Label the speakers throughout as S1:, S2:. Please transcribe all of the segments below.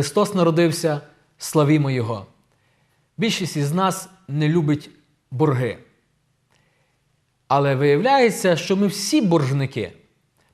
S1: Христос народився, славімо Його. Більшість із нас не любить борги. Але виявляється, що ми всі боржники.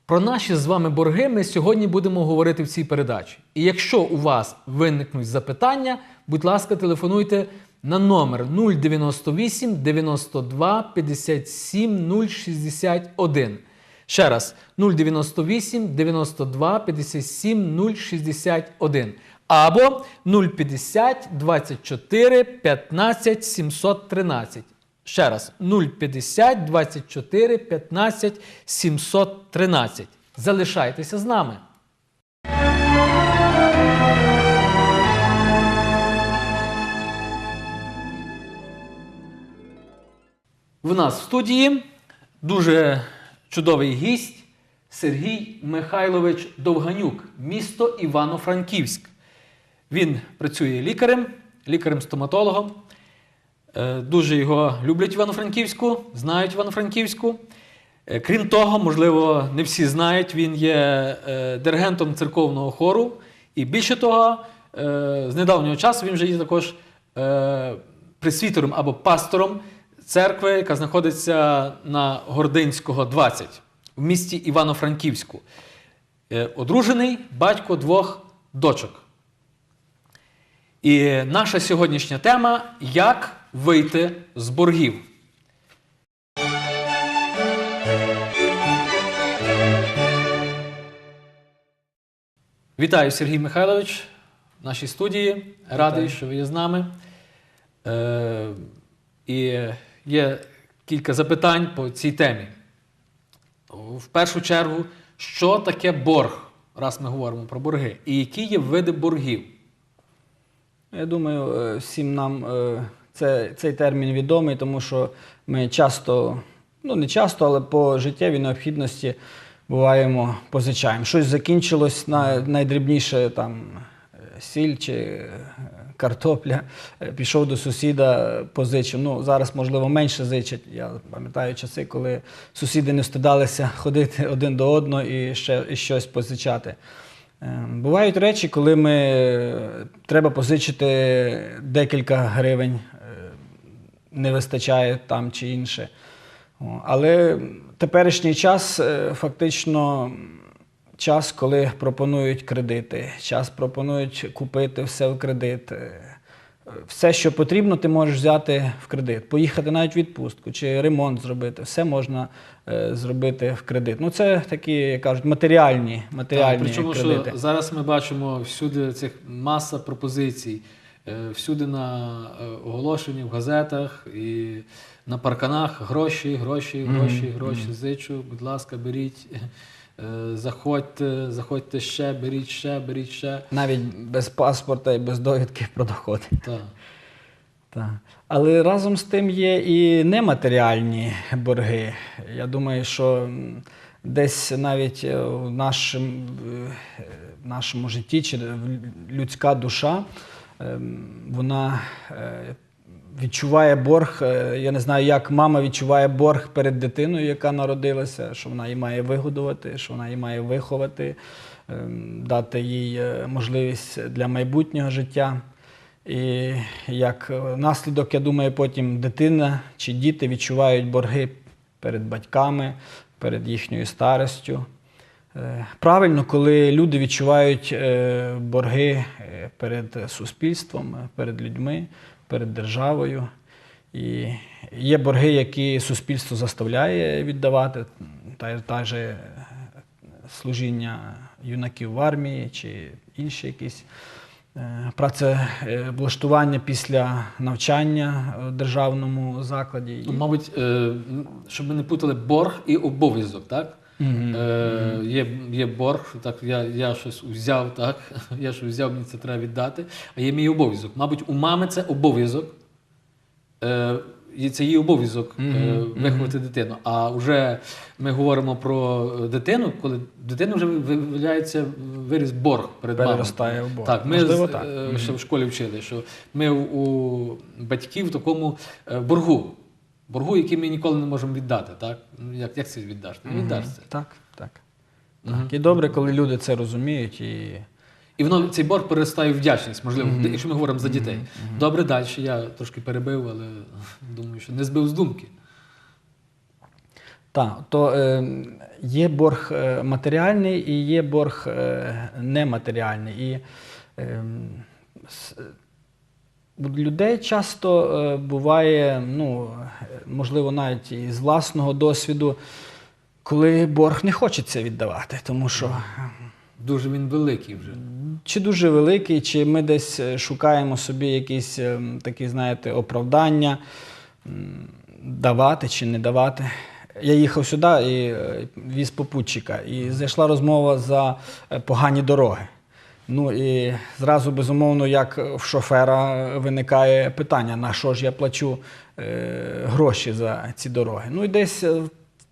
S1: Про наші з вами борги ми сьогодні будемо говорити в цій передачі. І якщо у вас виникнуть запитання, будь ласка, телефонуйте на номер 098 92 57 061. Ще раз 098 92 57 061 або 050 24 15 713. Ще раз 050 24 15 713. Залишайтеся з нами. В нас в студії дуже чудовий гість Сергій Михайлович Довганюк, місто Івано-Франківськ. Він працює лікарем, лікарем-стоматологом. Е, Дуже його люблять Івано-Франківську, знають Івано-Франківську. Е, Крім того, можливо, не всі знають, він є е, диригентом церковного хору. І більше того, з недавнього часу він вже є також пресвітером або пастором церкви, яка знаходиться на Гординського 20 в місті Івано-Франківську. Одружений батько двох дочок. І наша сьогоднішня тема як вийти з боргів. Вітаю, Сергій Михайлович, в нашій студії. Радий, що ви є з нами. Е, і є кілька запитань по цій темі. В першу чергу, що таке борг, раз ми говоримо про борги, і які є види боргів?
S2: Я думаю, е, всім нам е, це, цей термін відомий, тому що ми часто, ну не часто, але по життєвій необхідності буваємо позичаємо. Щось закінчилось на найдрібніше там е, сіль чи картопля. Пішов до сусіда, позичив. Ну, зараз, можливо, менше зичать. Я пам'ятаю часи, коли сусіди не встидалися ходити один до одного і ще і щось позичати. Е, Бувають речі, коли ми е, треба позичити декілька гривень, е, не вистачає там чи інше. Але теперішній час е, фактично час, коли пропонують кредити, час пропонують купити все в кредит. Все, що потрібно, ти можеш взяти в кредит, поїхати навіть в відпустку чи ремонт зробити. Все можна е, зробити в кредит. Ну, це такі, як кажуть, матеріальні, матеріальні
S1: Так, причому,
S2: кредити.
S1: що зараз ми бачимо всюди цих маса пропозицій, е, всюди на е, оголошенні в газетах і на парканах гроші, гроші, гроші, гроші. Зичу, будь ласка, беріть, заходьте, заходьте ще, беріть ще, беріть ще.
S2: Навіть без паспорта і без довідки про доходи.
S1: Так.
S2: Так. Але разом з тим є і нематеріальні борги. Я думаю, що десь навіть е, в нашому, в нашому житті чи людська душа ем, вона е, відчуває борг. е, Я не знаю, як мама відчуває борг перед дитиною, яка народилася, що вона її має вигодувати, що вона її має виховати, ем, дати їй е, можливість для майбутнього життя. І як е, наслідок, я думаю, потім дитина чи діти відчувають борги перед батьками, перед їхньою старостю. Правильно, коли люди відчувають борги перед суспільством, перед людьми, перед державою. І є борги, які суспільство заставляє віддавати, та, та же служіння юнаків в армії чи інші якісь е, працевлаштування після навчання в державному закладі.
S1: Ну, мабуть, е, щоб ми не путали борг і обов'язок, так?
S2: Мгм.
S1: Е, є, є борг, так, я, я щось взяв, так, я щось взяв, мені це треба віддати, а є мій обов'язок. Мабуть, у мами це обов'язок. Е, і це її обов'язок е, виховати дитину. А вже ми говоримо про дитину, коли дитина вже виявляється виріс борг перед мамою.
S2: Переростає в борг.
S1: Так, ми
S2: Можливо, так.
S1: е, ще в школі вчили, що ми у батьків в такому е, боргу. Боргу, який ми ніколи не можемо віддати. Так? Ну, Як, як це віддаш? Не віддаш це.
S2: Так, так. так. І добре, коли люди це розуміють і
S1: І воно цей борг перестає вдячність, можливо, якщо ми говоримо за дітей. Добре, далі. Я трошки перебив, але думаю, що не збив з думки.
S2: Так, то е, є борг е, матеріальний і є борг е, нематеріальний. І е, людей часто е, буває, ну, можливо, навіть і з власного досвіду, коли борг не хочеться віддавати, тому що
S1: Дуже він великий вже.
S2: чи дуже великий, чи ми десь е, шукаємо собі якісь е, такі, знаєте, оправдання давати чи не давати. Я їхав сюди і віз попутчика, і зайшла розмова за погані дороги. Ну і зразу, безумовно, як в шофера виникає питання, на що ж я плачу е, гроші за ці дороги. Ну і десь е, в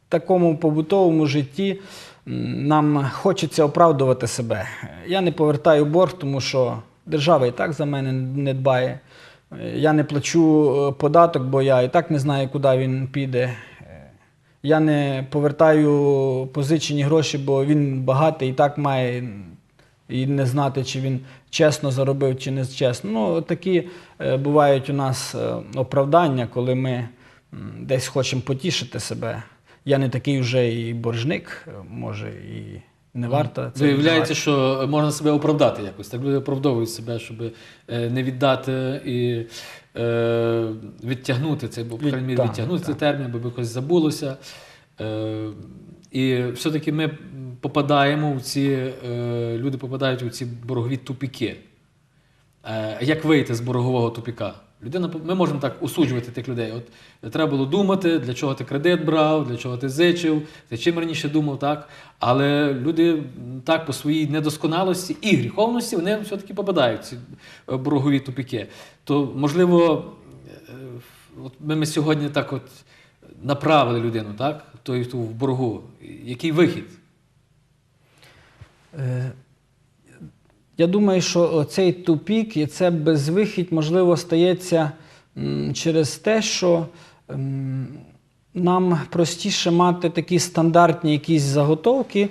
S2: такому побутовому житті нам хочеться оправдувати себе. Я не повертаю борг, тому що держава і так за мене не дбає. Е, Я не плачу е, податок, бо я і так не знаю, куди він піде. Е, Я не повертаю позичені гроші, бо він багатий і так має і не знати, чи він чесно заробив, чи не чесно. Ну, такі е, бувають у нас е, оправдання, коли ми десь хочемо потішити себе. Я не такий вже і боржник, е, може, і не варто це.
S1: Виявляється, що можна себе оправдати якось. Так люди оправдовують себе, щоб е, не віддати і е, відтягнути цей, бо, по крайній мірі, відтягнути цей термін, бо якось забулося. Е, і все-таки ми попадаємо в ці, е, люди попадають у ці боргові тупіки. Е, Як вийти з боргового тупіка? Людина, ми можемо так осуджувати тих людей. От треба було думати, для чого ти кредит брав, для чого ти зичив, ти чим раніше думав, так. Але люди так по своїй недосконалості і гріховності вони все-таки попадають в ці е, боргові тупіки. То, можливо, е, от ми, ми сьогодні так от направили людину, так, той, в боргу. Який вихід?
S2: Е, Я думаю, що цей тупік і це безвихідь, можливо, стається через те, що нам простіше мати такі стандартні якісь заготовки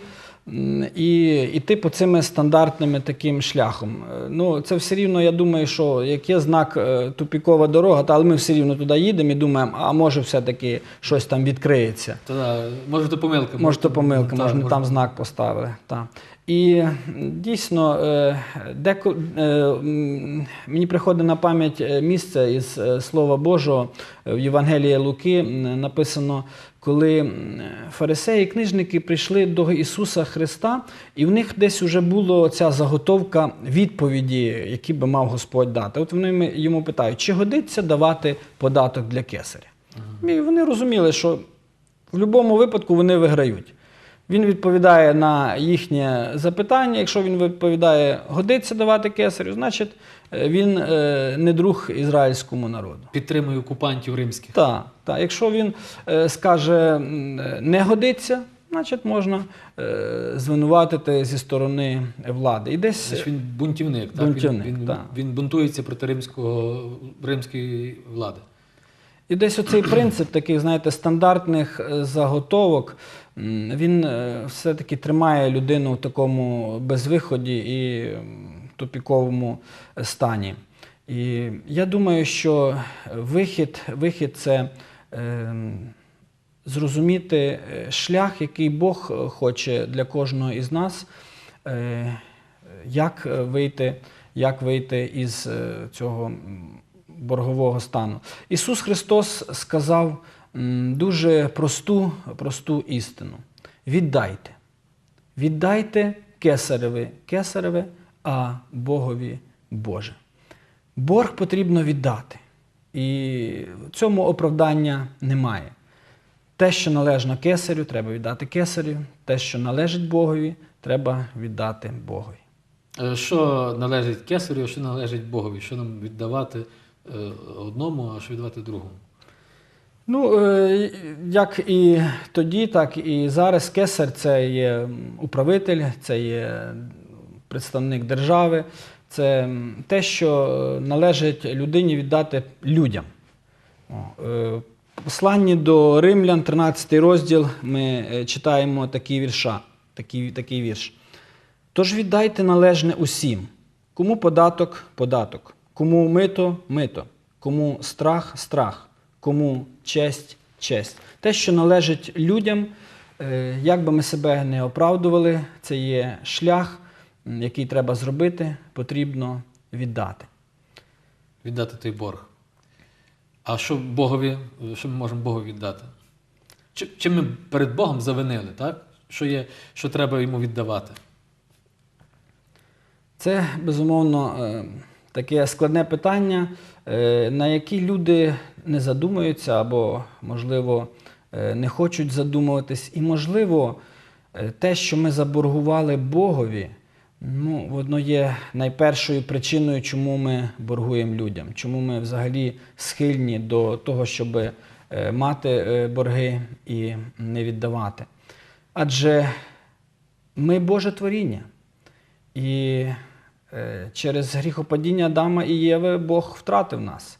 S2: і йти по цими стандартними таким шляхом. Е, Ну, це все рівно, я думаю, що як є знак е, тупікова дорога, та, але ми все рівно туди їдемо і думаємо, а може все-таки щось там відкриється.
S1: То, да, може, то помилка.
S2: Може, то помилка, може, не там знак поставили. Так. І дійсно, е, деко, е, мені приходить на пам'ять е, місце із Слова Божого в Євангелії Луки написано, коли фарисеї і книжники прийшли до Ісуса Христа, і в них десь вже була ця заготовка відповіді, які би мав Господь дати. От вони йому питають, чи годиться давати податок для кесаря? І вони розуміли, що в будь-якому випадку вони виграють. Він відповідає на їхнє запитання. Якщо він відповідає, годиться давати кесарю, значить е, він е, не друг ізраїльському народу.
S1: Підтримує окупантів римських.
S2: Так, так. Якщо він е, скаже не годиться, значить можна звинуватити зі сторони влади. І десь
S1: Значить, він бунтівник. Так?
S2: Бунтівник,
S1: він, він,
S2: так.
S1: він бунтується проти римського, римської влади.
S2: І десь оцей принцип таких, знаєте, стандартних заготовок, він е, все-таки тримає людину в такому безвиході і тупіковому стані. І я думаю, що вихід, вихід це е, зрозуміти шлях, який Бог е, хоче для кожного із нас, е, як вийти, як вийти із е, цього боргового стану. Ісус Христос сказав дуже просту, просту істину: віддайте. Віддайте кесареві кесареве, а Богові Боже. Борг потрібно віддати. І цьому оправдання немає. Те, що належно кесарю, треба віддати кесарю. Те, що належить Богові, треба віддати Богові.
S1: Е, Що належить кесарю, що належить Богові? Що нам віддавати е, одному, а що віддавати другому?
S2: Ну, е, як і тоді, так і зараз кесар це є управитель, це є представник держави, це те, що належить людині віддати людям. Е, Посланні до Римлян, 13 розділ, ми е, читаємо такі вірша, такий, такий вірш. Тож віддайте належне усім. Кому податок податок, кому мито мито, кому страх страх, кому честь честь. Те, що належить людям, е, як би ми себе не оправдували, це є шлях, який треба зробити, потрібно віддати.
S1: Віддати той борг. А що Богові, що ми можемо Богу віддати? Чи, чи ми перед Богом завинили, так? Що, є, що треба йому віддавати?
S2: Це безумовно е, таке складне питання, е, на які люди не задумуються або, можливо, е, не хочуть задумуватись. І, можливо, е, те, що ми заборгували Богові, ну, воно є найпершою причиною, чому ми боргуємо людям, чому ми взагалі схильні до того, щоб е, мати борги і не віддавати. Адже ми Боже творіння. І через гріхопадіння Адама і Єви Бог втратив нас.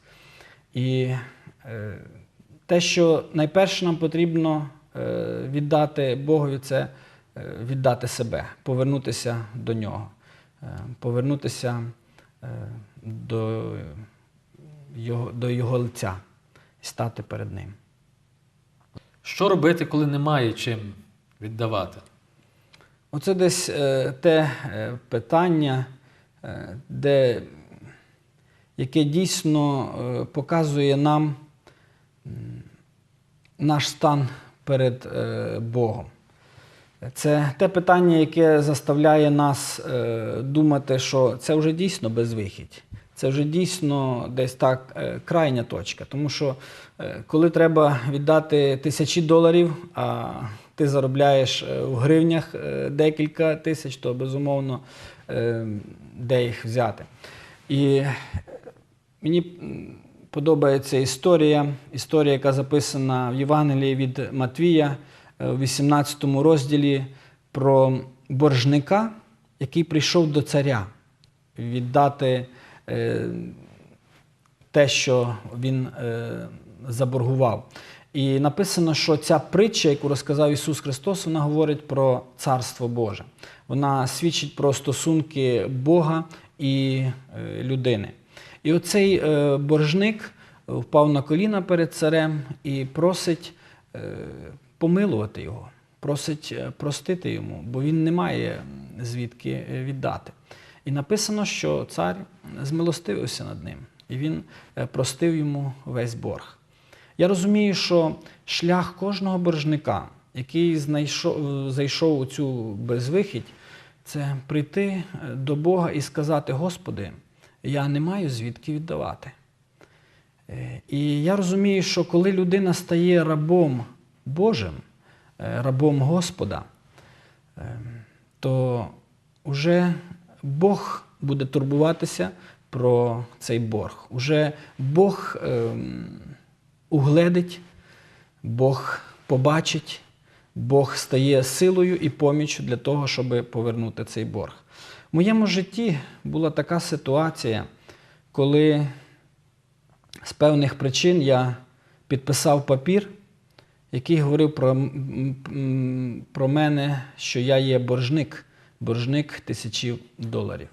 S2: І те, що найперше нам потрібно е, віддати Богові, це е, віддати себе, повернутися до нього, е, повернутися до, його, до Його лиця і стати перед Ним.
S1: Що робити, коли немає чим віддавати?
S2: Оце десь те питання, де, яке дійсно показує нам наш стан перед е, Богом. Це те питання, яке заставляє нас е, думати, що це вже дійсно безвихідь. Це вже дійсно десь так е, крайня точка. Тому що коли треба віддати тисячі доларів, а ти заробляєш в гривнях декілька тисяч, то безумовно де їх взяти. І Мені подобається історія, історія, яка записана в Євангелії від Матвія е, у 18 розділі про боржника, який прийшов до царя віддати е, те, що він е, заборгував. І написано, що ця притча, яку розказав Ісус Христос, вона говорить про Царство Боже. Вона свідчить про стосунки Бога і людини. І оцей е, боржник впав на коліна перед царем і просить е, помилувати його, просить е, простити йому, бо він не має звідки е, віддати. І написано, що цар змилостивився над ним, і він е, простив йому весь борг. Я розумію, що шлях кожного боржника, який знайшов, зайшов у цю безвихідь, це прийти е, до Бога і сказати: Господи, я не маю звідки віддавати. Е, І я розумію, що коли людина стає рабом Божим, е, рабом Господа, е, то вже Бог буде турбуватися про цей борг. Уже Бог ем, угледить, Бог побачить, Бог стає силою і поміччю для того, щоб повернути цей борг. В моєму житті була така ситуація, коли з певних причин я підписав папір, який говорив про, про мене, що я є боржник, боржник тисячі доларів.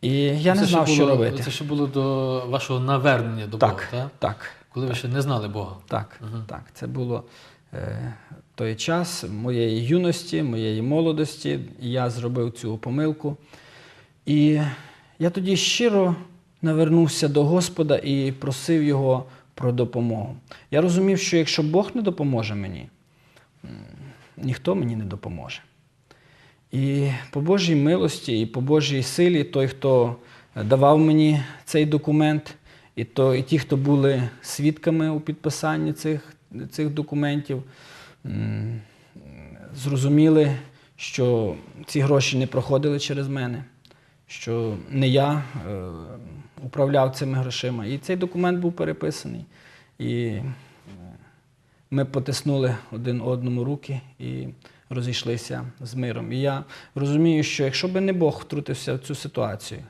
S2: І я не знав,
S1: ще
S2: що робити.
S1: Це ще було до вашого навернення до
S2: Так,
S1: Бога, так?
S2: так.
S1: коли ви ще не знали Бога.
S2: Так,
S1: Мгм.
S2: так. Це було е, той час моєї юності, моєї молодості. І я зробив цю помилку. І я тоді щиро навернувся до Господа і просив його про допомогу. Я розумів, що якщо Бог не допоможе мені, ніхто мені не допоможе. І по Божій милості, і по Божій силі, той, хто давав мені цей документ, і, то, і ті, хто були свідками у підписанні цих, цих документів, зрозуміли, що ці гроші не проходили через мене, що не я е, управляв цими грошима. І цей документ був переписаний. І е, ми потиснули один одному руки і розійшлися з миром. І я розумію, що якщо би не Бог втрутився в цю ситуацію,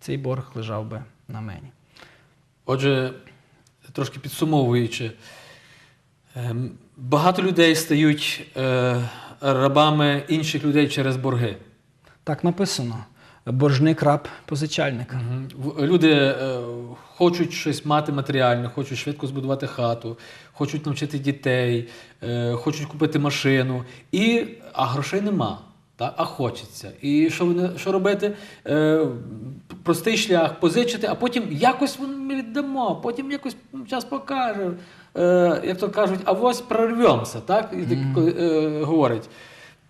S2: цей борг лежав би на мені.
S1: Отже, трошки підсумовуючи, багато людей стають е, рабами інших людей через борги.
S2: Так написано. Боржник раб позичальника.
S1: Люди е, хочуть щось мати матеріальне, хочуть швидко збудувати хату, хочуть навчити дітей, е, хочуть купити машину, і, а грошей нема. Та? А хочеться. І що, вони, що робити? Е, простий шлях позичити, а потім якось ми віддамо, потім якось час покаже. Е, як то кажуть, а ось прорвемося, так? І так, е, говорить.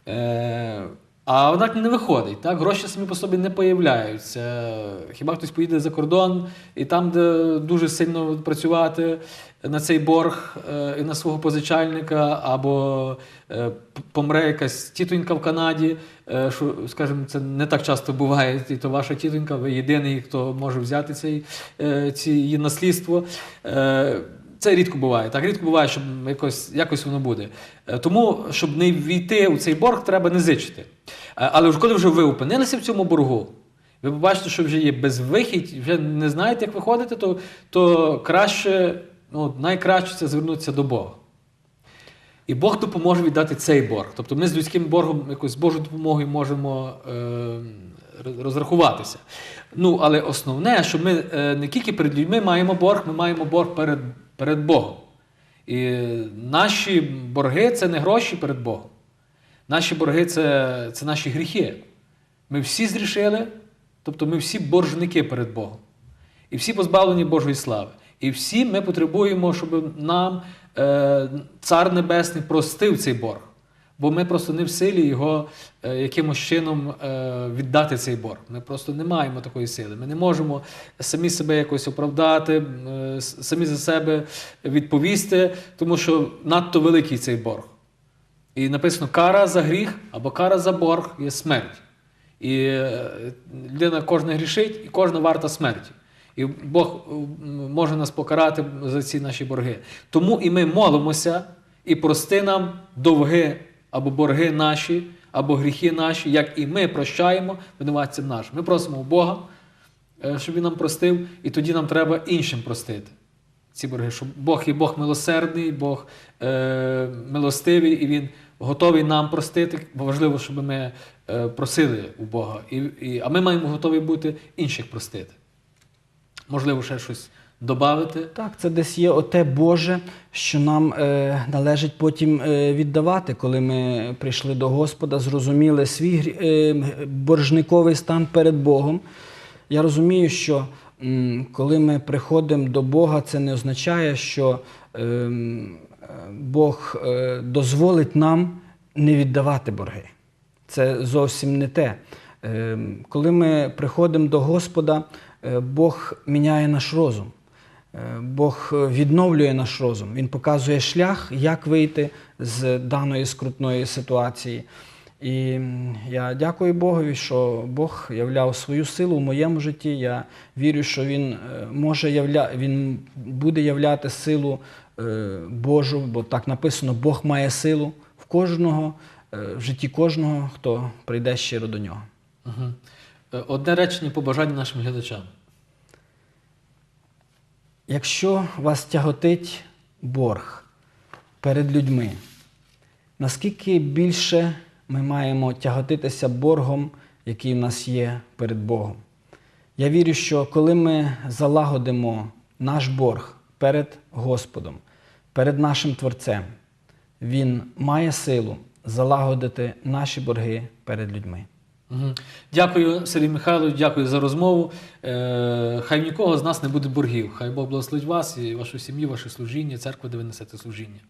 S1: Е, а однак не виходить. Так? Гроші самі по собі не появляються. Хіба хтось поїде за кордон і там, де дуже сильно працювати на цей борг е, і на свого позичальника, або е, помре якась тітонька в Канаді, е, що, скажімо, це не так часто буває, і то ваша тітонька, ви єдиний, хто може взяти цей, ці її наслідство. Це рідко буває. Так рідко буває, щоб якось, якось воно буде. Е, Тому, щоб не війти у цей борг, треба не зичити. Е, Але коли вже ви опинилися в цьому боргу, ви побачите, що вже є безвихідь, вже не знаєте, як виходити, то, то краще, ну, найкраще це звернутися до Бога. І Бог допоможе віддати цей борг. Тобто ми з людським боргом якось з Божою допомогою можемо е, розрахуватися. Ну, але основне, що ми е, не тільки перед людьми маємо борг, ми маємо борг перед, перед Богом. І наші борги це не гроші перед Богом. Наші борги це, це наші гріхи. Ми всі зрішили, тобто ми всі боржники перед Богом. І всі позбавлені Божої слави. І всі ми потребуємо, щоб нам е, Цар Небесний простив цей борг. Бо ми просто не в силі його е, якимось чином е, віддати цей борг. Ми просто не маємо такої сили. Ми не можемо самі себе якось оправдати, е, самі за себе відповісти, тому що надто великий цей борг. І написано кара за гріх або кара за борг є смерть. І людина кожна грішить, і кожна варта смерті. І Бог може нас покарати за ці наші борги. Тому і ми молимося і прости нам довги або борги наші, або гріхи наші, як і ми прощаємо винуватцям нашим. Ми просимо у Бога, е, щоб Він нам простив, і тоді нам треба іншим простити ці борги, що Бог є Бог милосердний, Бог е, милостивий, і Він готовий нам простити. Бо важливо, щоб ми е, просили у Бога. І, і, а ми маємо готові бути інших простити. Можливо, ще щось додати.
S2: Так, це десь є оте Боже, що нам е, належить потім е, віддавати, коли ми прийшли до Господа, зрозуміли свій е, боржниковий стан перед Богом. Я розумію, що м, коли ми приходимо до Бога, це не означає, що е, Бог е, дозволить нам не віддавати борги. Це зовсім не те. Е, Коли ми приходимо до Господа, е, Бог міняє наш розум. Бог відновлює наш розум. Він показує шлях, як вийти з даної скрутної ситуації. І я дякую Богові, що Бог являв свою силу в моєму житті. Я вірю, що Він е, може явля... Він буде являти силу е, Божу, бо так написано, Бог має силу в кожного, е, в житті кожного, хто прийде щиро до нього.
S1: Одне речення побажання нашим глядачам.
S2: Якщо вас тяготить борг перед людьми, наскільки більше ми маємо тяготитися боргом, який в нас є перед Богом? Я вірю, що коли ми залагодимо наш борг перед Господом, перед нашим Творцем, Він має силу залагодити наші борги перед людьми.
S1: Дякую, Сергій Михайлович, дякую за розмову. Е, хай нікого з нас не буде боргів. Хай Бог благословить вас і вашу сім'ю, ваше служіння, церкву, де ви несете служіння.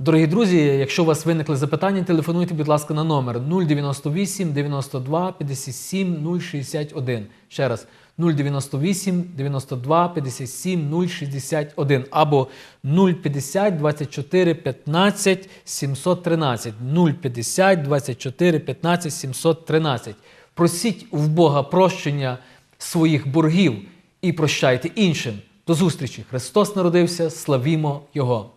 S1: Дорогі друзі, якщо у вас виникли запитання, телефонуйте, будь ласка, на номер 098 92 57 061. Ще раз 098 92 57 061 або 050 24 15 713 050 24 15 713. Просіть в Бога прощення своїх боргів і прощайте іншим. До зустрічі! Христос народився, славімо Його!